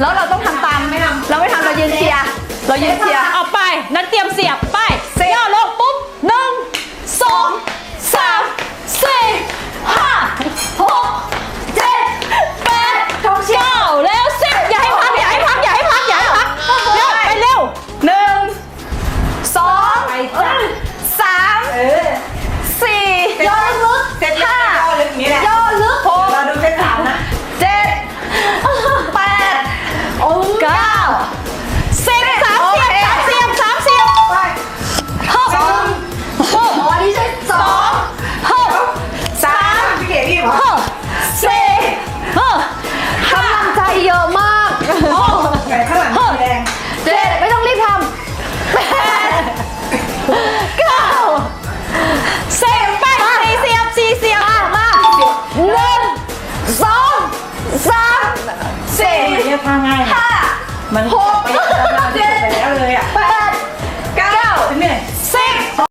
แล้วเราต้องทำตามไม่ทำเราไม่ทำเรายืนเชียร์เรายืนเชียร์เอกไป นัดเตรียมเสียบไปย่อลง รียกท่าง่าย ค่ะมัน